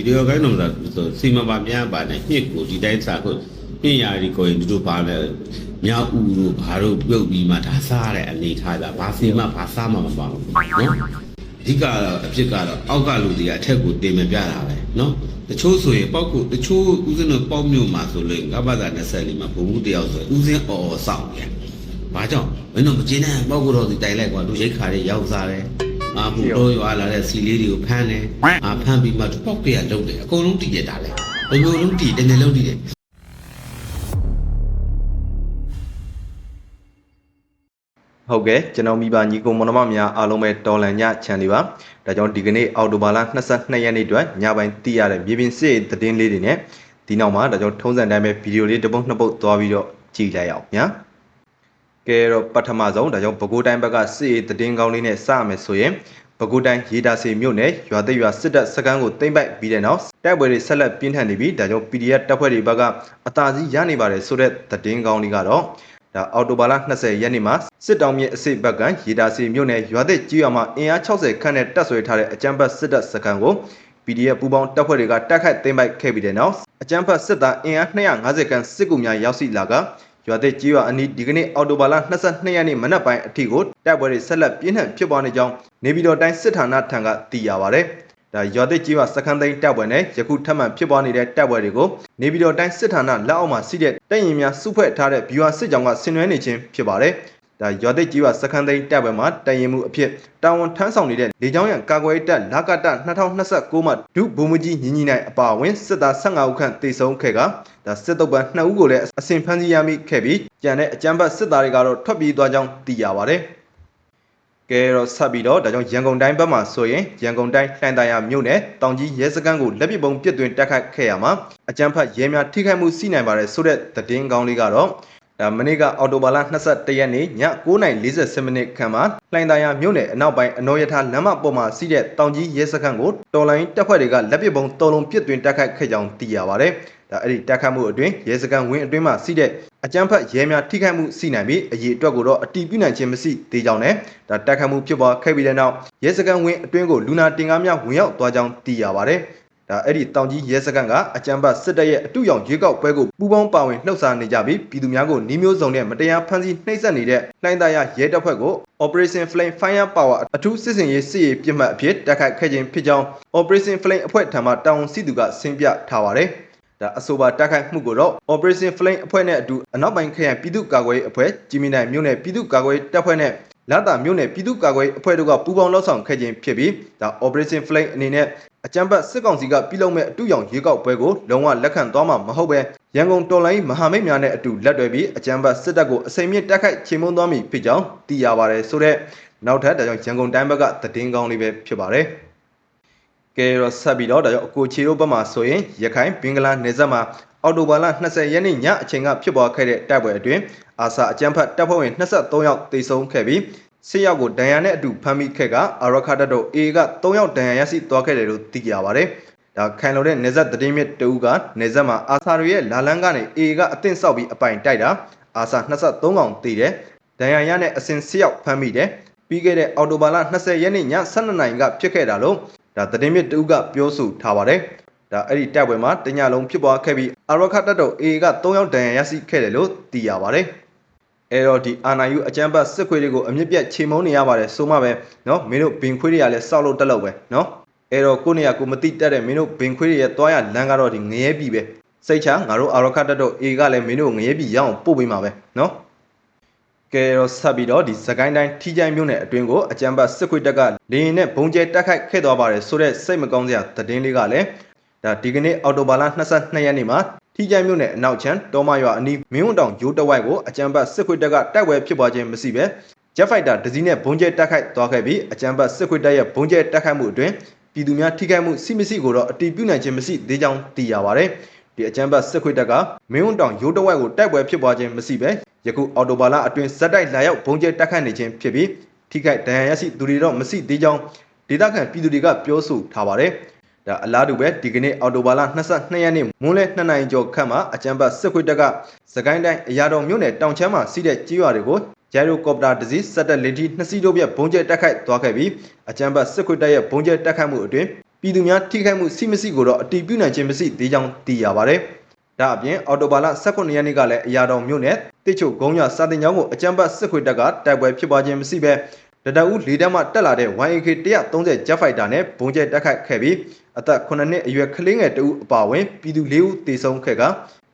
ဗီဒီယိုကိုင်းတော့ဆိုစီမပါပြန်ပါနဲ့ညစ်ကိုဒီတိုင်းစားခုညင်ရာဒီကိုရင်တို့ဘာလဲမြောက်ဦးတို့ဘာတို့ပြုတ်ပြီးမှဒါစားတဲ့အနေထားပြဘာစီမဘာစားမှမပါဘူးနော်အဓိကတော့အဖြစ်ကတော့အောက်ကလူတွေကအထက်ကိုတင်မပြတာပဲနော်တချို့ဆိုရင်ပေါက်ကိုတချို့ဦးစင်းတို့ပေါက်မြို့မှာဆိုလို့ငါဘာသာ20မှာဘုံမှုတယောက်ဆိုဦးစင်းအော်အော်စောင့်ပြန်ဘာကြောင့်မင်းတို့မကျင်းနဲ့ပေါက်ကိုတော့ဒီတိုင်လိုက်ကွာလူရိတ်ခါတွေရောက်စားတယ် အာဟိုတော့ရွာလာတဲ့စီလေးတွေကိုဖမ်းတယ်အာဖမ်းပြီးမှပေါက်ကရလုံးတယ်အကုန်လုံးတည်ရတာလေဘယ်လိုလုံးတည်တယ်လည်းလုံးတည်တယ်ဟုတ်ကဲ့ကျွန်တော်မိဘညီကိုမောင်နှမများအားလုံးပဲတော်လန်ညချန်လေးပါဒါကြောင့်ဒီကနေ့အော်တိုဘာလ22ရက်နေ့အတွက်ညပိုင်းသိရတဲ့မြေပြင်စစ်ရေးသတင်းလေးတွေနဲ့ဒီနောက်မှာဒါကြောင့်ထုံးစံတိုင်းပဲဗီဒီယိုလေးတစ်ပုတ်နှစ်ပုတ်သွားပြီးတော့ကြည့်လိုက်အောင်ညာ ကဲတော့ပထမဆုံးဒါကြောင့်ပဲခူးတိုင်းဘက်ကစစ်ရေးသတင်းကောင်းလေးနဲ့စရမယ်ဆိုရင်ပဲခူးတိုင်းရေတာစီမြို့နယ်ရွာသိရွာစစ်တပ်စခန်းကိုသိမ်းပိုက်ပြီးတဲ့နောက်တိုက်ပွဲတွေဆက်လက်ပြင်းထန်နေပြီးဒါကြောင့် PDF တပ်ဖွဲ့တွေဘက်ကအသာစီးရနေပါတယ်ဆိုတဲ့သတင်းကောင်းလေးကတော့ဒါအော်တိုဘာလ20ရက်နေ့မှာစစ်တောင်မြစ်အစိပ်ဘက်ကရေတာစီမြို့နယ်ရွာသစ်ကြီးရွာမှာအင်အား60ခန့်နဲ့တပ်ဆွဲထားတဲ့အကြမ်းဖက်စစ်တပ်စခန်းကို PDF ပူးပေါင်းတပ်ဖွဲ့တွေကတိုက်ခိုက်သိမ်းပိုက်ခဲ့ပြီးတဲ့နောက်အကြမ်းဖက်စစ်သားအင်အား250ခန့်စစ်ကူများရောက်ရှိလာက ရွာသစ်ကြီးရွာအနီးဒီကနေ့အော်တိုဘာလ22ရက်နေ့မနက်ပိုင်းအထိကိုတိုက်ပွဲတွေဆက်လက်ပြင်းထန်ဖြစ်ပွားနေကြောင်းနေပြည်တော်တိုင်းစစ်ဌာနထံကသိရပါဗျ။ဒါရွာသစ်ကြီးရွာစခန်းသိမ်းတပ်ပွဲနဲ့ယခုထပ်မံဖြစ်ပွားနေတဲ့တပ်ပွဲတွေကိုနေပြည်တော်တိုင်းစစ်ဌာနလက်အောက်မှာရှိတဲ့တပ်ရင်များစုဖွဲ့ထားတဲ့ဘီဝါစစ်ကြောင်းကဆင်နွှဲနေခြင်းဖြစ်ပါတယ်။ ဒါရွာသစ်ကြီးရွာစခန်းသိမ်းတပ်ပွဲမှာတပ်ရင်မှုအဖြစ်တာဝန်ထမ်းဆောင်နေတဲ့လေကြောင်းရန်ကာကွယ်ရေးတပ်လာကတ2029မှဒုဗိုလ်မှူးကြီးညီညီနိုင်အပါအဝင်စစ်သား15ဦးခန့်တေဆုံးခဲ့ကဒါစစ်တုပ်ပန်း2ဦးကိုလည်းအစဉ်ဖမ်းဆီးရမိခဲ့ပြီးကြံတဲ့အကြမ်းဖက်စစ်သားတွေကတော့ထွက်ပြေးသွားကြောင်းသိရပါတယ်။ကဲတော့ဆက်ပြီးတော့ဒါကြောင့်ရန်ကုန်တိုင်းဘက်မှာဆိုရင်ရန်ကုန်တိုင်းလှိုင်သာယာမြို့နယ်တောင်ကြီးရဲစခန်းကိုလက်ပစ်ပုံပစ်သွင်းတိုက်ခိုက်ခဲ့ရမှာအကြမ်းဖက်ရဲများထိခိုက်မှုရှိနိုင်ပါတယ်ဆိုတဲ့သတင်းကောင်းလေးကတော့ ဒါမနေ့ကအော်တိုဘာလ22ရက်နေ့ည9:40မိနစ်ခန့်မှာလှိုင်သာယာမြို့နယ်အနောက်ပိုင်းအနော်ရထားလမ်းမပေါ်မှာရှိတဲ့တောင်ကြီးရဲစခန်းကိုတော်လိုင်းတပ်ဖွဲ့တွေကလက်ပစ်ပုံတုံးလုံးပစ်သွင်းတိုက်ခိုက်ခဲ့ကြောင်းသိရပါတယ်ဒါအဲ့ဒီတိုက်ခိုက်မှုအတွင်းရဲစခန်းဝင်းအတွင်းမှာရှိတဲ့အကြမ်းဖက်ရဲများထိခိုက်မှုရှိနိုင်ပြီးအရေးအတွက်ကိုတော့အတီးပြုနိုင်ခြင်းမရှိသေးကြောင်းနဲ့ဒါတိုက်ခိုက်မှုဖြစ်ပွားခဲ့ပြီးတဲ့နောက်ရဲစခန်းဝင်းအတွင်းကိုလူနာတင်ကားများဝင်ရောက်သွားကြောင်းသိရပါတယ် ဒါအဲ့ဒီတောင်ကြီးရဲစခန်းကအကြမ်းဖက်စစ်တပ်ရဲ့အတူရောင်ရွေးကောက်ပွဲကိုပူးပေါင်းပါဝင်လှုပ်ရှားနေကြပြီးပြည်သူများကိုနှီးမျိုးစုံနဲ့မတရားဖမ်းဆီးနှိပ်စက်နေတဲ့လှိုင်းသားရရဲတပ်ဖွဲ့ကို Operation Flame Fire Power အထူးစစ်စင်ရေးစစ်ရေးပြစ်မှတ်အဖြစ်တိုက်ခိုက်ခဲ့ခြင်းဖြစ်ကြောင်း Operation Flame အဖွဲ့ထံမှတာဝန်ရှိသူကဆင်းပြထားပါတယ်ဒါအဆိုပါတိုက်ခိုက်မှုကိုတော့ Operation Flame အဖွဲ့နဲ့အတူအနောက်ပိုင်းခရိုင်ပြည်သူ့ကာကွယ်ရေးအဖွဲ့ဂျီမီနိုင်မြို့နယ်ပြည်သူ့ကာကွယ်ရေးတပ်ဖွဲ့နဲ့လာတာမြို့နယ်ပြည်သူ့ကာကွယ်ရေးအဖွဲ့တို့ကပူးပေါင်းလှုပ်ဆောင်ခဲ့ခြင်းဖြစ်ပြီးဒါ Operation Flame အနေနဲ့ အကြံပတ်စစ်ကောင်စီကပြုလုပ်မဲ့အတူရောင်ရွေးကောက်ပွဲကိုလုံးဝလက်ခံသွားမှာမဟုတ်ပဲရန်ကုန်တော်လိုင်းမဟာမိတ်များနဲ့အတူလက်တွဲပြီးအကြံပတ်စစ်တပ်ကိုအစိမ့်မြင့်တိုက်ခိုက်ချေမှုန်းသွားမည်ဖြစ်ကြောင်းသိရပါတယ်ဆိုတော့နောက်ထပ်ဒါကြောင့်ရန်ကုန်တိုင်းဘက်ကသတင်းကောင်းလေးပဲဖြစ်ပါတယ်ကဲတော့ဆက်ပြီးတော့ဒါကြောင့်အကိုချီတို့ဘက်မှာဆိုရင်ရခိုင်ဘင်္ဂလားနယ်စပ်မှာအော်တိုဘာလ20ရက်နေ့ညအချိန်ကဖြစ်ပေါ်ခဲ့တဲ့တိုက်ပွဲအတွင်းအာဆာအကြမ်းဖက်တပ်ဖွဲ့ဝင်23ယောက်သေဆုံးခဲ့ပြီး 10ယောက်ကိုဒဏ်ရာနဲ့အတူဖမ်းမိခဲ့ကအာရခတ်တပ်တို့ A က3ယောက်ဒဏ်ရာရရှိသွားခဲ့တယ်လို့သိရပါတယ်။ဒါခိုင်လုံတဲ့နယ်စပ်သတင်းမြစ်တဦးကနယ်စပ်မှာအာဆာတွေရဲ့လာလန်းကနေ A ကအသင့်ဆောက်ပြီးအပိုင်တိုက်တာအာဆာ23ကောင်သေတယ်။ဒဏ်ရာရနဲ့အစင်10ယောက်ဖမ်းမိတယ်။ပြီးခဲ့တဲ့အော်တိုဘာလ20ရက်နေ့ည12နာရီကဖြစ်ခဲ့တာလို့ဒါသတင်းမြစ်တဦးကပြောဆိုထားပါတယ်။ဒါအဲ့ဒီတိုက်ပွဲမှာတညလုံးဖြစ်ပွားခဲ့ပြီးအာရခတ်တပ်တို့ A က3ယောက်ဒဏ်ရာရရှိခဲ့တယ်လို့သိရပါတယ်။ အဲ့တော့ဒီအာနာယူအကြမ်းဖက်စစ်ခွေးတွေကိုအမြင့်ပြတ်ချိန်မုံနေရပါတယ်ဆိုမှပဲနော်မင်းတို့ဘင်ခွေးတွေကလည်းစောက်လို့တက်လို့ပဲနော်အဲ့တော့ကိုနေရကိုမတိတက်တဲ့မင်းတို့ဘင်ခွေးတွေရဲ့သွားရလမ်းကတော့ဒီငရဲပြီပဲစိတ်ချငါတို့အာရခတ်တက်တော့အေကလည်းမင်းတို့ငရဲပြီရအောင်ပို့ပေးမှာပဲနော်ကဲတော့ဆက်ပြီးတော့ဒီစကိုင်းတိုင်းထီချိုင်မြို့နယ်အတွင်းကိုအကြမ်းဖက်စစ်ခွေးတက်ကလေရင်နဲ့ဘုံကျဲတက်ခိုက်ခဲ့သွားပါတယ်ဆိုတော့စိတ်မကောင်းစရာသတင်းလေးကလည်းဒါဒီကနေ့အော်တိုဘာလ22ရက်နေ့မှာ ထီချိုင်းမြို့နယ်အနောက်ချမ်းတောမရွာအနီးမင်းဝန်တောင်ရိုးတဝိုက်ကိုအကြံပတ်စစ်ခွေးတက်ကတိုက်ပွဲဖြစ်ပွားခြင်းမရှိပဲဂျက်ဖိုက်တာဒဇီနဲ့ဘုံကျဲတက်ခိုက်သွားခဲ့ပြီးအကြံပတ်စစ်ခွေးတက်ရဲ့ဘုံကျဲတက်ခိုက်မှုအတွင်းပြည်သူများထိခိုက်မှုစိမရှိကိုတော့အတီးပြုနိုင်ခြင်းမရှိသေးကြောင်းသိရပါတယ်ဒီအကြံပတ်စစ်ခွေးတက်ကမင်းဝန်တောင်ရိုးတဝိုက်ကိုတိုက်ပွဲဖြစ်ပွားခြင်းမရှိပဲယခုအော်တိုဘာလအတွင်းဇက်တိုက်လာရောက်ဘုံကျဲတက်ခတ်နေခြင်းဖြစ်ပြီးထိခိုက်ဒဏ်ရာရရှိသူတွေတော့မရှိသေးကြောင်းဒေသခံပြည်သူတွေကပြောဆိုထားပါတယ်။ ဒါအလားတူပဲဒီကနေ့အော်တိုဘာလ22ရက်နေ့မွန်းလယ်2နာရီကျော်ခန့်မှာအကြံပတ်စစ်ခွေးတက်ကစကိုင်းတိုင်းအရာတော်မြို့နယ်တောင်ချမ်းမှာစီးတဲ့ကြီးရွာတွေကိုဂျိုင်ရိုကော်ပတာတစ်စီးစက်တက်လင်တီနှစ်စီးတို့ပြဘုံကျဲတက်ခိုက်သွားခဲ့ပြီးအကြံပတ်စစ်ခွေးတက်ရဲ့ဘုံကျဲတက်ခိုက်မှုအတွင်းပြည်သူများထိခိုက်မှုစိမရှိကိုတော့အတီးပြုနိုင်ခြင်းမရှိသေးကြောင်းသိရပါတယ်။ဒါအပြင်အော်တိုဘာလ18ရက်နေ့ကလည်းအရာတော်မြို့နယ်တစ်ချို့ဂုံးရစာတင်ကျောင်းကိုအကြမ်းဖက်စစ်ခွေတပ်ကတိုက်ပွဲဖြစ်ပွားခြင်းမရှိဘဲတတအူးလေးတက်မှတက်လာတဲ့ YAK 130 Jet Fighter နဲ့ဘုံကျဲတက်ခတ်ခဲ့ပြီး အသက်9နှစ်အရွယ်ကလေးငယ်တဦးအပါအဝင်ပြည်သူ၄ဦးသေဆုံးခဲ့က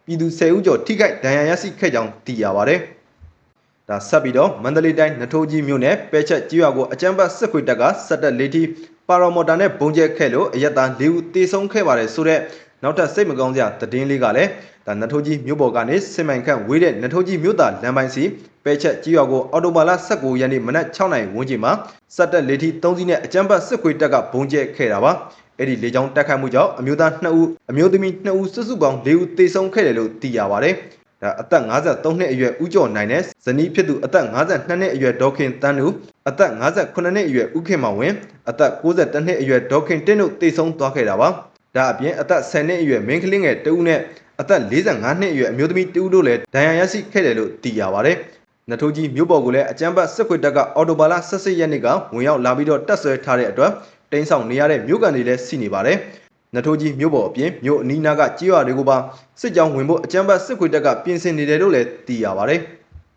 ပြည်သူ10ဦးကျော်ထိခိုက်ဒဏ်ရာရရှိခဲ့ကြောင်းသိရပါတယ်။ဒါဆက်ပြီးတော့မန္တလေးတိုင်းနထိုးကြီးမြို့နယ်ပဲချက်ကြီးရွာကိုအကြမ်းဖက်စစ်ခွေတပ်ကစက်တက်လေးတီပါရာမော်တာနဲ့ဘုံကျဲခဲ့လို့အရက်သား၄ဦးသေဆုံးခဲ့ပါတယ်ဆိုတော့နောက်ထပ်စိတ်မကောင်းစရာသတင်းလေးကလည်းဒါနထိုးကြီးမြို့ပေါ်ကနေစင်မိုင်ခန့်ဝေးတဲ့နထိုးကြီးမြို့သားလမ်းပိုင်းစီ ပဲချက်ကြီးရွာကိုအော်တိုဘာလ19ရက်နေ့မနက်6နာရီဝန်းကျင်မှာစက်တက်လေးတီ3စီးနဲ့အကြမ်းဖက်စစ်ခွေတပ်ကဘုံကျဲခဲ့တာပါအဲ့ဒီလေကြောင်းတက်ခတ်မှုကြောင့်အမျိုးသား2ဦးအမျိုးသမီး2ဦးစုစုပေါင်း4ဦးသေဆုံးခဲ့တယ်လို့သိရပါတယ်ဒါအသက်53နှစ်အရွယ်ဦးကျော်နိုင်နဲ့ဇနီးဖြစ်သူအသက်52နှစ်အရွယ်ဒေါခင်တန်းတို့အသက်58နှစ်အရွယ်ဦးခင်မောင်ဝင်းအသက်62နှစ်အရွယ်ဒေါခင်တင့်တို့သေဆုံးသွားခဲ့တာပါဒါအပြင်အသက်10နှစ်အရွယ်မင်းကလေးငယ်တဦးနဲ့အသက်45နှစ်အရွယ်အမျိုးသမီးတဦးတို့လည်းဒဏ်ရာရရှိခဲ့တယ်လို့သိရပါတယ် နထိုးကြီးမြို့ပေါ်ကိုလည်းအကြမ်းဖက်စစ်ခွေတပ်ကအော်တိုဘာလ18ရက်နေ့ကဝင်ရောက်လာပြီးတော့တက်ဆွဲထားတဲ့အတွက်တင်းဆောင်နေရတဲ့မြို့ကန်တွေလည်းရှိနေပါတယ်။နထိုးကြီးမြို့ပေါ်အပြင်မြို့အနီးနားကကြေးရွာတွေကိုပါစစ်ကြောင်းဝင်ဖို့အကြမ်းဖက်စစ်ခွေတပ်ကပြင်ဆင်နေတယ်လို့လည်းသိရပါတယ်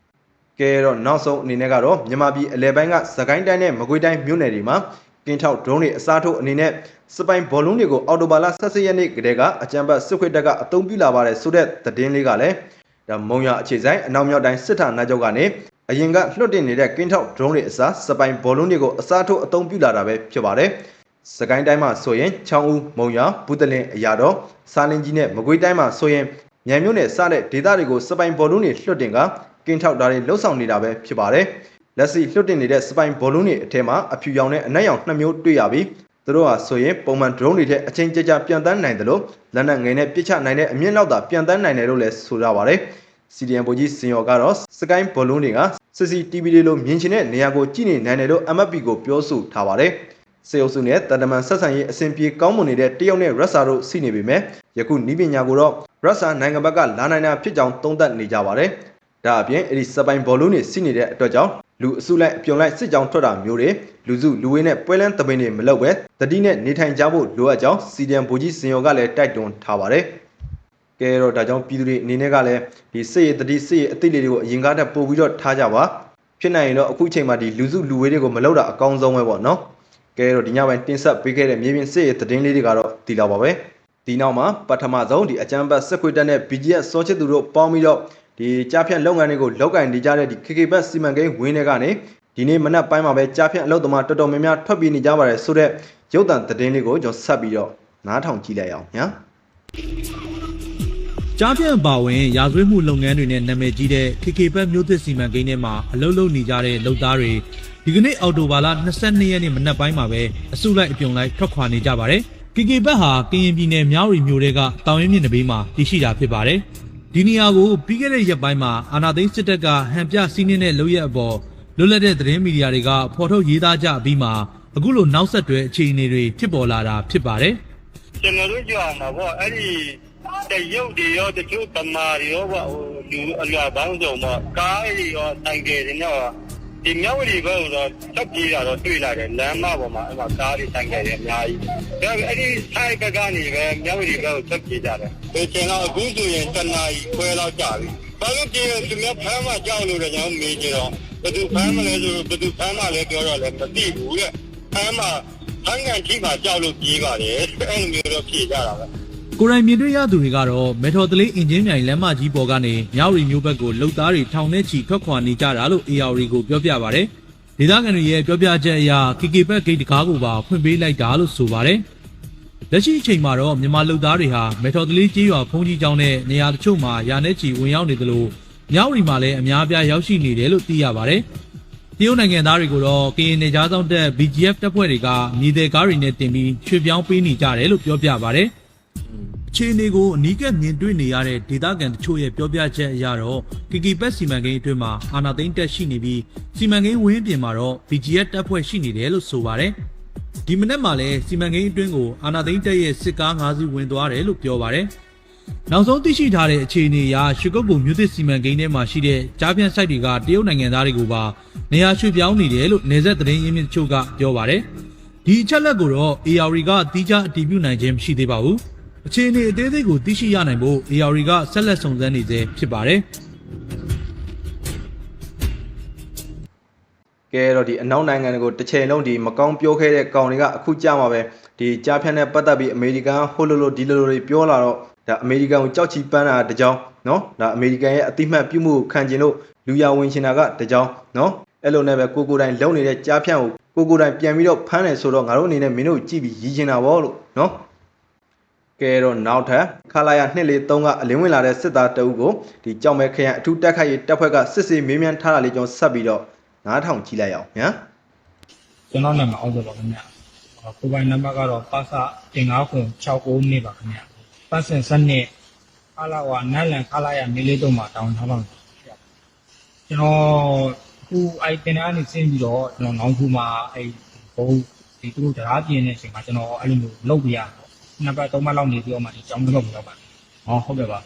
။ကဲတော့နောက်ဆုံးအနေနဲ့ကတော့မြန်မာပြည်အလဲပိုင်းကသကိုင်းတိုင်းနဲ့မကွေးတိုင်းမြို့နယ်တွေမှာကင်းထောက်ဒရုန်းတွေအစားထိုးအနေနဲ့စပိုင်ဘောလုံးတွေကိုအော်တိုဘာလ18ရက်နေ့ကတည်းကအကြမ်းဖက်စစ်ခွေတပ်ကအသုံးပြုလာပါတယ်ဆိုတဲ့သတင်းလေးကလည်း ဒါမုံရအခြေဆိုင်အနောက်မြောက်တိုင်းစစ်ဌာနချုပ်ကနေအရင်ကလွှတ်တင်နေတဲ့ကင်းထောက်ဒရုန်းတွေအစားစပိုင်ဘောလုံးတွေကိုအစားထိုးအသုံးပြုလာတာပဲဖြစ်ပါတယ်။စကိုင်းတိုင်းမှာဆိုရင်ချောင်းဦးမုံရဘူးတလင်အရာတော်စာလင်းကြီးနဲ့မကွေးတိုင်းမှာဆိုရင်မြန်မြို့နယ်စတဲ့ဒေသတွေကိုစပိုင်ဘောလုံးတွေလွှတ်တင်ကကင်းထောက်တာတွေလှုပ်ဆောင်နေတာပဲဖြစ်ပါတယ်။လက်ရှိလွှတ်တင်နေတဲ့စပိုင်ဘောလုံးတွေအထက်မှာအဖြူရောင်နဲ့အနက်ရောင်နှစ်မျိုးတွေ့ရပြီး သူတို့ဟာဆိုရင်ပုံမှန် drone တွေထက်အချင်းကြကြပြန်တန်းနိုင်တယ်လို့လက်နက်ငယ်နဲ့ပစ်ချနိုင်တဲ့အမြင့်လောက်သာပြန်တန်းနိုင်တယ်လို့လည်းဆိုရပါတယ်။ CDM ဗိုလ်ကြီးစင်ရော်ကတော့စကိုင်းဘောလုံးတွေက CCTV တွေလိုမြင်ချင်တဲ့နေရာကိုကြည့်နေနိုင်တယ်လို့ MFP ကိုပြောဆိုထားပါတယ်။စေအုပ်စုနဲ့တန်တမန်ဆက်ဆံရေးအဆင်ပြေကောင်းမွန်နေတဲ့တရုတ်နဲ့ရုရှားတို့ရှိနေပေမဲ့ယခုနီးပညာကိုတော့ရုရှားနိုင်ငံဘက်ကလာနိုင်တာဖြစ်ကြောင်းသုံးသပ်နေကြပါတယ်။ဒါအပြင်အဲ့ဒီစပိုင်ဘောလုံးတွေရှိနေတဲ့အတွက်ကြောင့် လူအစုလိုက်အပြုံလိုက်စစ်ကြောင်းထွက်တာမျိုးတွေလူစုလူဝေးနဲ့ပွဲလန်းတပင်းတွေမလုပ်ပဲတတိနဲ့နေထိုင်ကြဖို့လိုအပ်ကြောင်းစီဒီအမ်ဗိုလ်ကြီးစင်ရော်ကလည်းတိုက်တွန်းထားပါတယ်။ကဲတော့ဒါကြောင့်ပြည်သူတွေအနေနဲ့ကလည်းဒီစစ်ရေးတတိစစ်ရေးအသိလေးတွေကိုအရင်ကတည်းကပို့ပြီးတော့ထားကြပါဖြစ်နိုင်ရင်တော့အခုချိန်မှာဒီလူစုလူဝေးတွေကိုမလုပ်တာအကောင်းဆုံးပဲပေါ့နော်ကဲတော့ဒီညပိုင်းတင်ဆက်ပေးခဲ့တဲ့မြေပြင်စစ်ရေးသတင်းလေးတွေကတော့ဒီလောက်ပါပဲဒီနောက်မှာပထမဆုံးဒီအကြမ်းဖက်စစ်ခွေတက်နဲ့ BGS စောချစ်သူတို့ပေါင်းပြီးတော့ ဒီကြားဖြန့်လုပ်ငန်းတွေကိုလောက်ကင်နေကြတဲ့ဒီ KK ဘတ်စီမံကိန်းဝင်းတွေကနေဒီနေ့မနက်ပိုင်းမှာပဲကြားဖြန့်အလုပ်သမားတော်တော်များများထွက်ပြေးနေကြပါတယ်ဆိုတော့ရုပ်သံသတင်းလေးကိုကျွန်တော်ဆက်ပြီးတော့နားထောင်ကြည့်လိုက်အောင်ညာကြားပြန့်ပါဝင်ရာဇဝတ်မှုလုပ်ငန်းတွေနဲ့နာမည်ကြီးတဲ့ KK ဘက်မြို့သစ်စီမံကိန်းထဲမှာအလုပ်လုပ်နေကြတဲ့လုပ်သားတွေဒီကနေ့အော်တိုဘာလ22ရက်နေ့မနက်ပိုင်းမှာပဲအစုလိုက်အပြုံလိုက်ထွက်ခွာနေကြပါတယ်။ KK ဘက်ဟာကရင်ပြည်နယ်မြောက်ရီမြို့တွေကတောင်ရင်းမြစ်နဘေးမှာတည်ရှိတာဖြစ်ပါတယ်။ ဒီနေရာကိုပြီးခဲ့တဲ့ရက်ပိုင်းမှာအာနာသိန်းစစ်တပ်ကဟန်ပြစီးနင်းတဲ့လုပ်ရက်အပေါ်လွတ်လပ်တဲ့သတင်းမီဒီယာတွေကဖော်ထုတ်ရေးသားကြပြီးမှအခုလိုနောက်ဆက်တွဲအခြေအနေတွေဖြစ်ပေါ်လာတာဖြစ်ပါတယ်။ကျွန်တော်တို့ကြောင်မှာပေါ့အဲ့ဒီတရုတ်တွေရောတချို့တမာတွေရောပေါ့ဟိုလူအလွာပေါင်းစုံပေါ့ကားတွေရောဆိုင်ကယ်တွေနဲ့ရော ဒီမြောက်ဝတီဘက်ကတော့ချက်ပြေးတာတော့တွေ့လာတယ်လမ်းမပေါ်မှာအဲ့မှာကားတွေဆိုင်ကယ်တွေအများကြီးဒါပေမဲ့အဲ့ဒီဆိုင်ကကနေပဲမြောက်ဝတီဘက်ကိုချက်ပြေးကြတယ်ဒီချိန်တော့အခုဆိုရင်တနာရီခွဲလောက်ကြာပြီဘာလို့ပြေးသူများဖမ်းမှကြောက်လို့လည်းကျွန်တော်မေးကြတော့ဘယ်သူဖမ်းမလဲဆိုဘယ်သူဖမ်းမလဲပြောတော့လည်းမသိဘူးတဲ့ဖမ်းမှဖမ်းကန်ထိမှကြောက်လို့ပြေးပါတယ်အဲ့လိုမျိုးတော့ပြေးကြတာပဲ ကိုယ်တိုင်မြင်တွေ့ရသူတွေကတော့မေထော်တလေးအင်ဂျင်မြိုင်လမ်းမကြီးပေါ်ကနေမြောက်ရီမျိုးဘက်ကိုလုံသားတွေထောင်နဲ့ချီထွက်ခွာနေကြတာလို့ AR ကိုပြောပြပါဗျ။ဒေသခံတွေရဲ့ပြောပြချက်အရ KK ဘက်ဂိတ်တကားကိုပါဖွင့်ပေးလိုက်တာလို့ဆိုပါတယ်။လက်ရှိအချိန်မှာတော့မြန်မာလုံသားတွေဟာမေထော်တလေးကြီးရွာဖုန်ကြီးကျောင်းနဲ့နေရာတချို့မှာရာနဲ့ချီဝင်ရောက်နေသလိုမြောက်ရီမှာလည်းအများအပြားရောက်ရှိနေတယ်လို့သိရပါတယ်။တရုတ်နိုင်ငံသားတွေကိုတော့ကရင်နယ်ကြားဆောင်တက် BGF တပ်ဖွဲ့တွေကမြေသေးကားတွေနဲ့တင်ပြီးရွှေ့ပြောင်းပေးနေကြတယ်လို့ပြောပြပါတယ်။ အခြေအနေကိုအနီးကပ်မြင်တွေ့နေရတဲ့ဒေသခံတချို့ရဲ့ပြောပြချက်အရတော့ KK ဘက်စီမံကိန်းအတွင်းမှာအာနာသိန်းတက်ရှိနေပြီးစီမံကိန်းဝင်းပြင်မှာတော့ BGF တပ်ဖွဲ့ရှိနေတယ်လို့ဆိုပါတယ်။ဒီမနေ့မှလည်းစီမံကိန်းအတွင်းကိုအာနာသိန်းတက်ရဲ့စစ်ကား၅စီးဝင်သွားတယ်လို့ပြောပါတယ်။နောက်ဆုံးသိရှိထားတဲ့အခြေအနေအရရွှေကုတ်ပုံမြို့သစ်စီမံကိန်းထဲမှာရှိတဲ့ကြားပြန့်ဆိုင်တွေကတရုတ်နိုင်ငံသားတွေကိုပါနေရာရွှေ့ပြောင်းနေတယ်လို့နေဆက်သတင်းရင်းမြစ်တချို့ကပြောပါတယ်။ဒီဒီအချက်လက်ကိုတော့ AR ကတီးခြားအတည်ပြုနိုင်ခြင်းမရှိသေးပါဘူး အခြေအနေအသေးစိတ်ကိုသိရှိရနိုင်ဖို့ AR ကဆက်လက်စုံစမ်းနေသေးဖြစ်ပါတယ်ကဲတော့ဒီအနောက်နိုင်ငံတွေကိုတစ်ချိန်လုံးဒီမကောင်းပြောခဲ့တဲ့ကောင်တွေကအခုကြမှာပဲဒီကြားဖြတ်နဲ့ပတ်သက်ပြီးအမေရိကန်ဟိုလိုလိုဒီလိုလိုတွေပြောလာတော့ဒါအမေရိကန်ကိုကြောက်ချီပန်းတာတကြောင်နော်ဒါအမေရိကန်ရဲ့အတိမတ်ပြုမှုကိုခံကျင်လို့လူရဝင်ရှင်တာကတကြောင်နော်အဲ့လိုနဲ့ပဲကိုကိုတိုင်လုံနေတဲ့ကြားဖြတ်ကိုကိုကိုတိုင်ပြန်ပြီးတော့ဖမ်းတယ်ဆိုတော့ငါတို့အနေနဲ့မင်းတို့ကြည့်ပြီးရီးချင်တာဗောလို့နော် ကဲတော့နောက်ထပ်ခလာရ243ကအလင်းဝင်လာတဲ့စစ်သားတအုပ်ကိုဒီကြောင်မဲခရိုင်အထူးတက်ခိုက်ရေးတပ်ဖွဲ့ကစစ်စေးမေးမြန်းထားတာလေးကျွန်တော်ဆက်ပြီးတော့နားထောင်ကြည့်လိုက်အောင်ညာကျွန်တော်နာမည်အောင်ဆိုပါခင်ဗျာ။ကိုယ်ပိုင်နံပါတ်ကတော့ပါစာတင်9ခွန်69နေပါခင်ဗျာ။ပတ်စင်စနစ်အားလာဝနတ်လန်ခလာရမေးလေးတော့မှာတောင်းထားပါမယ်။ကျွန်တော်ခုအိုက်တင်အားနေစင်းပြီးတော့ကျွန်တော်နောက်ခုမှာအဲဘုံဒီသူတို့တရားပြင်းနေတဲ့အချိန်မှာကျွန်တော်အဲ့လိုမျိုးလုပ်ပြရတော့ နံပါတ်3မှလောက်နေပြီးတော့မှဒီကြောင်းတော့မရောက်ပါဘူးဟောဟုတ်ကဲ့ပါ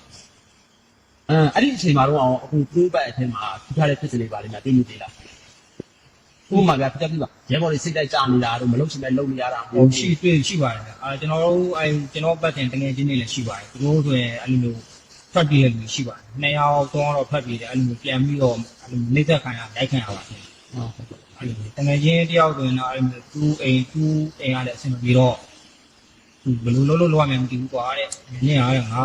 အဲအဲ့ဒီအချိန်မှာတော့အခုပရိုးဘတ်အထက်မှာထူထားတဲ့ဖြစ်စလေးပါလိမ့်မယ်သိမှုသေးလားဥပမာပြပြပြပါရဲဘော်တွေစိတ်တိုက်ကြနေတာတော့မလုံးချင်တဲ့လုံနေရတာ။ဟိုရှိတွေ့ရှိပါတယ်။အာကျွန်တော်တို့အဲကျွန်တော်ပတ်တင်တငယ်ချင်းတွေလည်းရှိပါတယ်။သူတို့ဆိုရင်အဲ့လိုမျိုးဖတ်ပြီးရလူရှိပါတယ်။နှစ်ယောက်သုံးယောက်တော့ဖတ်ပြီးတယ်အဲ့လိုမျိုးပြန်ပြီးတော့အဲ့လိုနှိမ့်သက်ခံရလိုက်ခံရပါတယ်ဟုတ်။အဲ့လိုမျိုးတငယ်ချင်းတယောက်ဆိုရင်တော့အဲ့လိုမျိုးသူ့အိမ်သူ့အိမ်ရတဲ့အဆင်မပြေတော့သူ ဘယ်လိုလုပ်လို့လုပ်ရမယ်မသိဘူးကွာတဲ့။နင်းရတယ်ငါ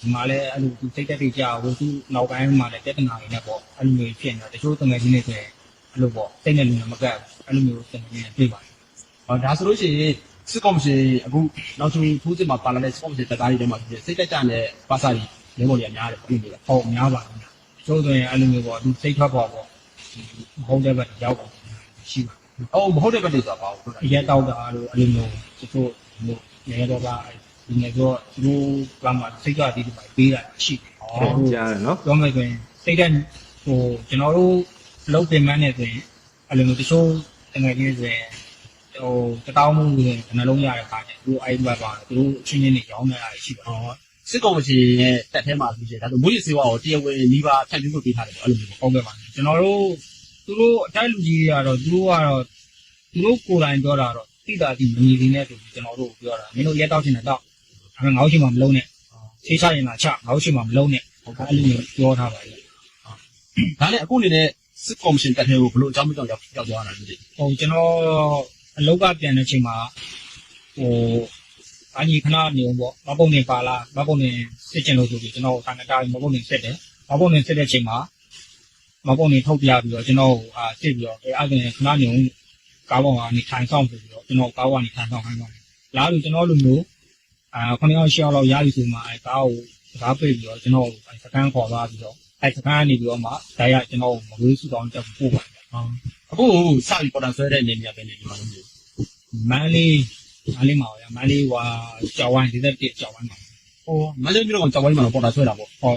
ဒီမှာလည်းအဲ့လိုသူစိတ်တက်တွေကြာဟိုသူနောက်ပိုင်းမှာလည်းတက်တနာနေနဲ့ပေါ့အဲ့လိုမျိုးဖြစ်နေတော့တချို့တငယ်ချင်းတွေဆိုရင်အဲ့လိုပေါ့စိတ်နဲ့လူနဲ့မကပ်ဘူးအဲ့လိုမျိုးတငယ်ချင်းတွေပြေးပါတယ်ဟောဒါဆိုလို့ရှိရင်စစ်ကော်မရှင်အခုနောက်ဆုံးထိုးစစ်မှာပါလာတဲ့စစ်ကော်မရှင်တပ်သားတွေထဲမှာစိတ်တက်ကြတဲ့ပါစာတွေရဲဘော်တွေကများတယ်ပြည်နေတာဟုတ်များပါဘူး။ကျိုးဆိုရင်အဲ့လိုမျိုးပေါ့သူစိတ်ထွက်ပေါ်ပေါ့။ဟုတ်တဲ့ဘက်ရောက်ပေါ့ရှိပါအော်မဟုတ်တဲ့ဘက်တွေဆိုတာပါဘူး။အရက်တောက်တာလို့အဲ့လိုမျိုးတ ချို့လို့နေတော့ကဒီနေတော့သူတို့ကမှစိတ်ကတည်းကပေးတာရှိတယ်။ဟုတ်ကြားတယ်နော်ပြောမယ်ဆိုရင်စိတ်ကဟိုကျွန်တော်တို့လုံးပင်မနဲ့ဆိုရင်အဲ့လိုမျိုးတချို့တကယ်ကြီးဆိုရင်ဟိုတတောင်းမှုဆိုရင်နှလုံးရတဲ့ခါကျသူတို့အဲ့ဘက်ပါသူတို့အချင်းချင်းတွေရောင်းနေတာရှိပါဟောစစ်ကော်မရှင်ရဲ့တက်ထဲမှာဆိုရှင်ဒါဆိုမွေးရစေဝါကိုတရားဝင်နှီးပါဖြန့်ဖြူးပေးထားတယ်ပေါ့အဲ့လိုမျိုးပေါ့ဟုတ်ကဲ့ပါကျွန်တော်တို့သူတို့အတိုက်လူကြီးတွေကတော့သူတို့ကတော့သူတို့ကိုယ်တိုင်ပြောတာတော့ တိတာတိမညီသေးနဲ့ဆိုပြီးကျွန်တော်တို့ပြောတာမင်းတို့ရက်တောက်ချင်တယ်တောက်ဒါပေမဲ့ငါ့ရှိမှမလုံးနဲ့ဆေးချရင်လာချငါ့ရှိမှမလုံးနဲ့ဟုတ်ကဲ့အဲ့လိုမျိုးပြောထားပါလေဒါနဲ့အခုအနေနဲ့စစ်ကော်မရှင်တက်ထဲကိုဘလို့အကြောင်းမကြောင့်ရောက်ရောက်သွားတာလဲမသိဟိုကျွန်တော်အလောက်ကပြန်တဲ့ချိန်မှာဟိုအညီခဏနေအောင်ပေါ့မပုံနေပါလားမပုံနေစစ်ကျင်လို့ဆိုပြီးကျွန်တော်ခဏတာမပုံနေစစ်တယ်မပုံနေစစ်တဲ့ချိန်မှာမပုံနေထုတ်ပြပြီးတော့ကျွန်တော်အာစစ်ပြီးတော့အဲအဲ့ဒါခဏနေအောင် ကားပေါ်ကနေထိုင်ဆောင်ပြီးတော့ကျွန်တော်ကားပေါ်ကနေထိုင်ဆောင်ခိုင်းပါတယ်လာလို့ကျွန်တော်လိုမျိုးအာခုနှစ်ယောက်ရှောက်လောက်ရပြီဆိုမှအဲကားကိုကားပိတ်ပြီးတော့ကျွန်တော်စကန်ခေါ်သွားပြီးတော့အဲစကန်ကနေပြီးတော့မှဒါရကျွန်တော်မဝေးစုတောင်းတက်ပို့ပါတယ်အခုစပြီးပေါ်တာဆွဲတဲ့နေနေရာပဲနေဒီမှာလို့မျိုးမန်းလေးမန်းလေးမှာဗျာမန်းလေးဟွာကြောက်ဝိုင်းဒီသက်ပြကြောက်ဝိုင်းမှာဟောမန္တလေးမြို့ကကြောက်ဝိုင်းမှာပေါ်တာဆွဲတာပေါ့ဟုတ်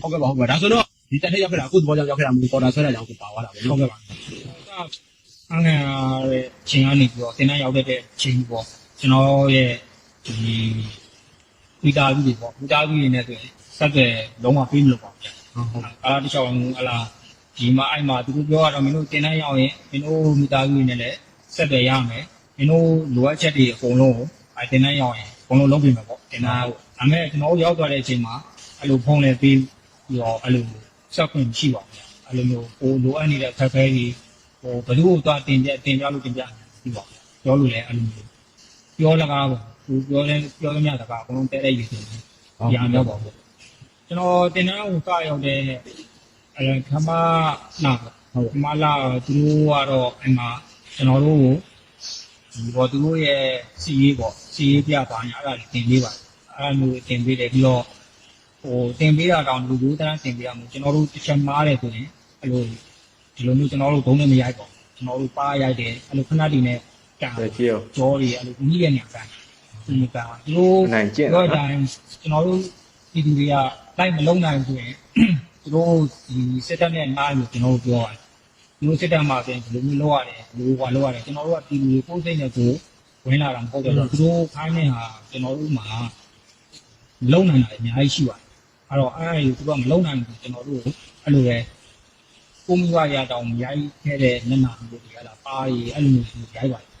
ဟုတ်ကဲ့ပါဟုတ်ကဲ့ဒါဆိုတော့ဒီတက်ထဲရောက်ခဲ့တာအခုသဘောကြောင့်ရောက်ခဲ့တာမဟုတ်ပေါ်တာဆွဲတာကြောင့်ကိုပါသွားတာပဲဟုတ်နော်ကဲ့ပါ အငါရဲ့ချိန်ကနေပြီးတော့တင်တန်းရောက်တဲ့ချိန်ပေါ့ကျွန်တော်ရဲ့ဒီဝီတာကြီးတွေပေါ့ဝီတာကြီးတွေနဲ့ဆိုရင်ဆက်တယ်လုံးဝပြီးမလို့ပါဗျာဟုတ်အာတခြားအလားဒီမှာအဲ့မှာသူတို့ပြောရတော့မင်းတို့တင်တန်းရောက်ရင်မင်းတို့ဝီတာကြီးတွေနဲ့လည်းဆက်တယ်ရမယ်မင်းတို့လိုအပ်ချက်တွေအကုန်လုံးကိုအဲ့တင်တန်းရောက်ရင်အကုန်လုံးလုပ်ပြင်မယ်ပေါ့တင်တန်းကိုဒါပေမဲ့ကျွန်တော်ရောက်သွားတဲ့အချိန်မှာအဲ့လိုဖုန်းလည်းပြီးပြီးတော့အဲ့လိုဆက်ခွင့်ရှိပါဘူးအဲ့လိုမျိုးဟိုလိုအပ်နေတဲ့ခက်ခဲတွေ ဟိုဘယ်သူ့ကိုသွားတင်ပြတင်ပြလို့တင်ပြဒီပေါ့ပြောလို့လည်းအဲ့လိုမျိုးပြောလကားပေါ့သူပြောလဲပြောသမျှတကားအကုန်လုံးတဲတဲ့ရည်ဆိုရင်ရာမြောက်ပါပေါ့ကျွန်တော်တင်တန်းကိုကရောက်တဲ့အဲခမနာဟုတ်ခမလာသူတို့ကတော့အဲ့မှာကျွန်တော်တို့ကိုဒီပေါ်သူတို့ရဲ့စီရေးပေါ့စီရေးပြပါညာအဲ့ဒါတင်ပေးပါတယ်အဲ့လိုမျိုးတင်ပေးတယ်ပြီးတော့ဟိုတင်ပေးတာတောင်လူလူတန်းတင်ပေးရမှာကျွန်တော်တို့တစ်ချက်မားတယ်ဆိုရင်အဲ့လို ဒီလိုမျိုးကျွန်တော်တို့ဘုံနဲ့မရိုက်ပါဘူးကျွန်တော်တို့ပါရိုက်တယ်အဲ့လိုခဏတည်းနဲ့ကြာဒါကြည့်အောင်ကြောတွေအဲ့လိုညှိရနေကြတယ်ဒီကဒီလိုအနိုင်ကျင့်တော့တိုင်းကျွန်တော်တို့ဒီလူတွေကလိုက်မလုံးနိုင်ဘူးဆိုရင်သူတို့ဒီစစ်တပ်နဲ့နားလို့ကျွန်တော်တို့ပြောရတယ်ဒီလိုစစ်တပ်မှာဆိုရင်ဒီလိုမျိုးလုပ်ရတယ်ဒီလိုဟောလုပ်ရတယ်ကျွန်တော်တို့ကဒီလူတွေကိုယ်စိတ်နဲ့ကိုဝင်လာတာမဟုတ်တော့သူတို့ခိုင်းနေတာကျွန်တော်တို့မှာလုံးနိုင်တာအများကြီးရှိပါတယ်အဲ့တော့အဲ့ဒါကိုသူကမလုံးနိုင်ဘူးကျွန်တော်တို့အဲ့လိုပဲ ကိုမိဘရတောင်ရိုက်ခဲ့တဲ့မျက်နှာမျိုးတွေကလာပါရီအဲ့လိုမျိုးရိုက်ပါတယ်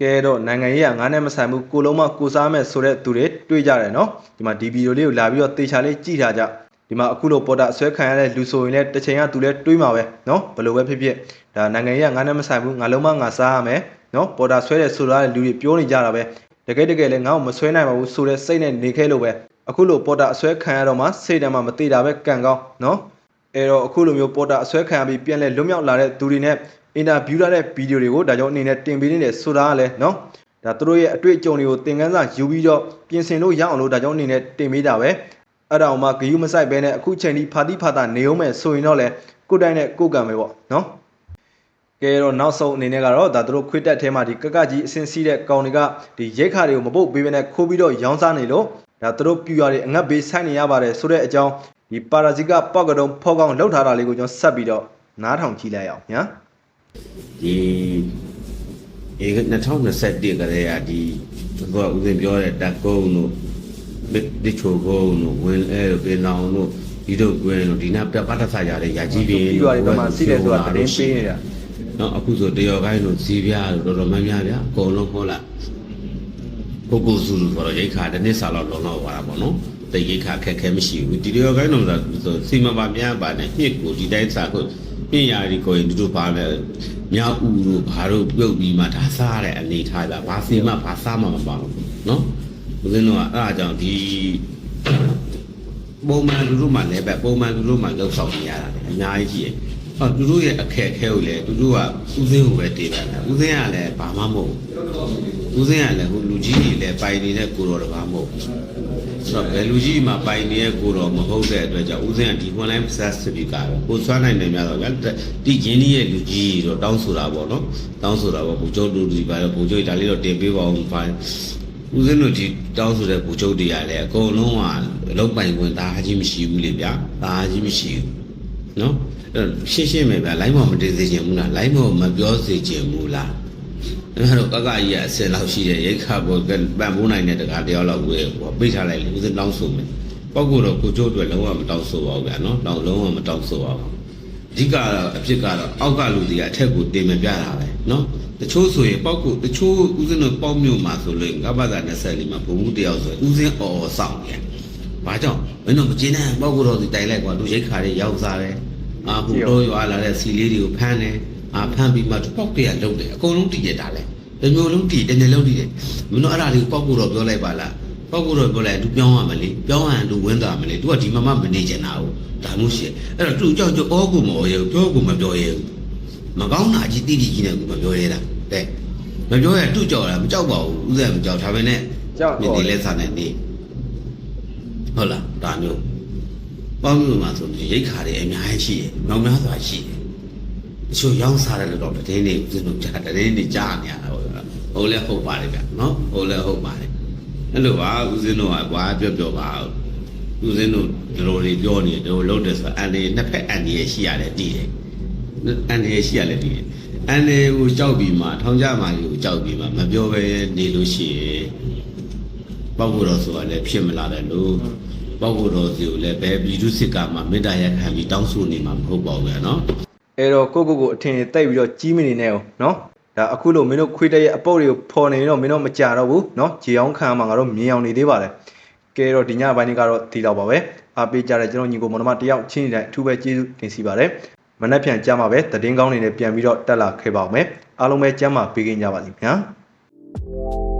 ကဲတော့နိုင်ငံရေးကငါးနဲ့မဆိုင်ဘူးကိုလုံးမကိုစားမဲ့ဆိုတဲ့သူတွေတွေ့ကြတယ်နော်ဒီမှာဒီဗီဒီယိုလေးကိုလာပြီးတော့တေချာလေးကြည့်ထားကြဒီမှာအခုလိုပေါ်တာဆွဲခံရတဲ့လူဆိုရင်လည်းတစ်ချိန်ကသူလည်းတွေးမှာပဲနော်ဘယ်လိုပဲဖြစ်ဖြစ်ဒါနိုင်ငံရေးကငါးနဲ့မဆိုင်ဘူးငါလုံးမငါစားရမယ်နော်ပေါ်တာဆွဲတဲ့ဆိုတဲ့လူတွေပြောနေကြတာပဲတကယ်တကယ်လည်းငါ့ကိုမဆွဲနိုင်ပါဘူးဆိုတဲ့စိတ်နဲ့နေခဲ့လို့ပဲအခုလိုပေါ်တာအဆွဲခံရတော့မှစိတ်တမ်းမှမသေးတာပဲကံကောင်းနော် အဲ့တော့အခုလိုမျိုးပေါ်တာအဆွဲခံရပြီးပြန်လဲလွတ်မြောက်လာတဲ့သူတွေနဲ့အင်တာဗျူးရတဲ့ဗီဒီယိုတွေကိုဒါကြောင့်အနေနဲ့တင်ပေးနေတယ်ဆိုတာကလည်းနော်ဒါသူတို့ရဲ့အတွေ့အကြုံတွေကိုသင်ခန်းစာယူပြီးတော့ပြင်ဆင်လို့ရအောင်လို့ဒါကြောင့်အနေနဲ့တင်ပေးတာပဲအဲ့ဒါအောင်မှဂယုမဆိုင်ပဲနဲ့အခုချိန်ဒီဖာတိဖာတာနေအောင်မဲ့ဆိုရင်တော့လေကိုယ်တိုင်နဲ့ကိုယ်ကံပဲပေါ့နော်ကဲတော့နောက်ဆုံးအနေနဲ့ကတော့ဒါသူတို့ခွေးတက်ထဲမှာဒီကကကြီးအစင်စီးတဲ့ကောင်တွေကဒီရိတ်ခါတွေကိုမပုတ်ပေးဘဲနဲ့ခိုးပြီးတော့ရောင်းစားနေလို့ဒါသူတို့ပြူရတွေအငတ်ဘေးဆိုင်နေရပါတယ်ဆိုတဲ့အကြောင်း ဒီပါရာဇီကပောက်ကတုံးဖောက်ကောင်လောက်ထားတာလေးကိုကျွန်တော်ဆက်ပြီးတော့နားထောင်ကြည့်လိုက်အောင်ညာဒီဒီ2021ကလေးကဒီဘောဦးစင်ပြောတဲ့တက်ကုန်းတို့ဒီချိုကုန်းတို့ဝင်အဲပင်လောင်တို့ဒီတို့ကွင်းတို့ဒီနာပြပတ်သက်စားကြတဲ့ရာကြီးပင်ပြူရတွေဘယ်မှာစီးတယ်ဆိုတာသတင်းပေးနေတာနော်အခုဆိုတရော်ကိုင်းတို့စီးပြားတို့တော်တော်များများဗျာအကုန်လုံးဟောလာကိုကိုစုလူဆိုတော့ရိတ်ခါတစ်နှစ်စာလောက်လုံလောက်သွားတာပေါ့နော် တိတ်ရိတ်ခါခက်ခဲမရှိဘူးဒီတရော်ကိုင်းတို့ဆိုစီမပါများပါနဲ့ညစ်ကိုဒီတိုင်းစာကိုညရာဒီကိုရင်တို့ပါလဲမြောက်ဦးတို့ဘာတို့ပြုတ်ပြီးမှဒါစားတဲ့အနေထားတာဘာစီမဘာစားမှမပါဘူးနော်ဦးဇင်းတို့ကအဲ့ဒါကြောင့်ဒီပုံမှန်လူတို့မှလည်းပဲပုံမှန်လူတို့မှလောက်ဆောင်နေရတာလေအများကြီးကြီး ဟောသူတို့ရဲ့အခက်အခဲကိုလည်းသူတို့ကဦးစင်းကိုပဲတည်တယ်ဦးစင်းကလည်းဘာမှမဟုတ်ဘူးဦးစင်းကလည်းဟိုလူကြီးတွေလည်းပိုင်နေတဲ့ကိုတော်တဘာမဟုတ်ဘူးဆိုတော့ဘယ်လူကြီးမှပိုင်နေတဲ့ကိုတော်မဟုတ်တဲ့အတွက်ကြောင့်ဦးစင်းကဒီ online service ပြီးကာပဲကိုစွမ်းနိုင်တယ်များတော့ဗျာဒီရင်းနှီးရဲ့လူကြီးတော့တောင်းဆိုတာပေါ့နော်တောင်းဆိုတာပေါ့ဘူကျုပ်လူဒီပါတော့ဘူကျုပ်ဒါလေးတော့တင်ပေးပါအောင်ပါဦးစင်းတို့ဒီတောင်းဆိုတဲ့ဘူကျုပ်တွေကလည်းအကုန်လုံးကအလုံးပိုင်ခွင့်ဒါကြီးမရှိဘူးလေဗျာဒါကြီးမရှိဘူး နော်အဲ့တော့ရှင်းရှင်းပဲဗျာလိုင်းမောင်မတင်စေချင်ဘူးလားလိုင်းမောင်မပြောစေချင်ဘူးလားအဲ့တော့ကကကြီးကအစင်လောက်ရှိတဲ့ရိတ်ခါပေါ်ပန်ပိုးနိုင်တဲ့တကားတယောက်လောက်ဝယ်ဟိုပိတ်ထားလိုက်လေဦးစင်းတောင်းဆိုမယ်ပောက်ကတော့ကိုကျိုးအတွက်လုံးဝမတောင်းဆိုပါဘူးဗျာနော်တောင်းလုံးဝမတောင်းဆိုပါဘူးအဓိကတော့အဖြစ်ကတော့အောက်ကလူတွေကအထက်ကိုတင်မပြတာပဲနော်တချို့ဆိုရင်ပောက်ကိုတချို့ဦးစင်းတို့ပေါက်မြို့မှာဆိုလို့ငါးဘာသာ20မှာဘုံမှုတယောက်ဆိုရင်ဦးစင်းအော်အော်စောင့်တယ် ဘာကြောင့်မင်းတို့မကျင်းနဲ့ပောက်ကတော့ဒီတိုင်လိုက်ကွာသူရိတ်ခါတွေရောက်စားတယ်အာဟိုတော့ရွာလာတဲ့စီလေးတွေကိုဖမ်းတယ်အာဖမ်းပြီးမှသူပောက်တွေကလုံးတယ်အကုန်လုံးတည်ရတာလေတစ်မျိုးလုံးတည်တစ်နေ့လုံးတည်တယ်မင်းတို့အဲ့ဒါလေးပောက်ကိုတော့ပြောလိုက်ပါလားပောက်ကိုတော့ပြောလိုက်သူပြောင်းရမလဲပြောင်းရရင်သူဝင်းသွားမလဲသူကဒီမမမနေချင်တာဟုတ်ဒါမှမဟုတ်ရှင့်အဲ့တော့သူကြောက်ကြောက်အောကိုမအော်ရဘူးပြောကိုမပြောရဘူးမကောင်းတာကြီးတိတိကြီးနဲ့ကိုမပြောရတာတဲ့မပြောရသူ့ကြောက်တာမကြောက်ပါဘူးဥစ္စာမကြောက်ဒါပဲနဲ့ကြောက်မြတော့စ်လေးစားနေနေ ဟုတ်လားဒါမျိုးပေါင်းလို့မှဆိုရင်ရိတ်ခါတွေအများကြီးရှိတယ်။နောက်များစွာရှိတယ်။အချို့ရောင်းစားတယ်တော့တည်နေဦးဇင်းတို့ကြားတည်နေကြားနေရတာဟုတ်လား။ဟုတ်လဲဟုတ်ပါတယ်ဗျ။နော်ဟုတ်လဲဟုတ်ပါတယ်။အဲ့လိုပါဦးဇင်းတို့ကဘာပြောပြောပါဦးဇင်းတို့ဒီလိုတွေပြောနေတယ်ဒီလိုလုပ်တယ်ဆိုတော့အန်ဒီနှစ်ဖက်အန်ဒီရရှိရတယ်တည်တယ်။အန်ဒီရရှိရတယ်တည်တယ်။အန်ဒီကိုကြောက်ပြီးမှထောင်ကြမာကြီးကိုကြောက်ပြီးမှမပြောဘဲနေလို့ရှိရင်ပောက်ဖို့တော်ဆိုတာလည်းဖြစ်မလာတယ်လို့ ပောက်ဖို့တော်စီကိုလည်းဘယ်ပြည်သူစစ်ကမှမေတ္တာရက်ခံပြီးတောင်းဆိုနေမှာမဟုတ်ပါဘူးဗျာနော်အဲ့တော့ကိုကိုကိုအထင်တိတ်ပြီးတော့ကြီးမနေနဲ့အောင်နော်ဒါအခုလို့မင်းတို့ခွေးတက်ရဲ့အပုတ်တွေကိုဖော်နေရင်တော့မင်းတို့မကြတော့ဘူးနော်ဂျေအောင်ခံမှာငါတို့မြင်အောင်နေသေးပါတယ်ကဲတော့ဒီညပိုင်းလေးကတော့ဒီတော့ပါပဲအားပေးကြတဲ့ကျွန်တော်ညီကိုမောင်နှမတယောက်ချင်းနေတဲ့အထူးပဲကျေးဇူးတင်စီပါတယ်မနေ့ပြန်ကြမှာပဲသတင်းကောင်းတွေနဲ့ပြန်ပြီးတော့တက်လာခဲ့ပါအောင်မယ်အားလုံးပဲကြမ်းမှာပေးခင်ကြပါလိမ့်ခင်ဗျာ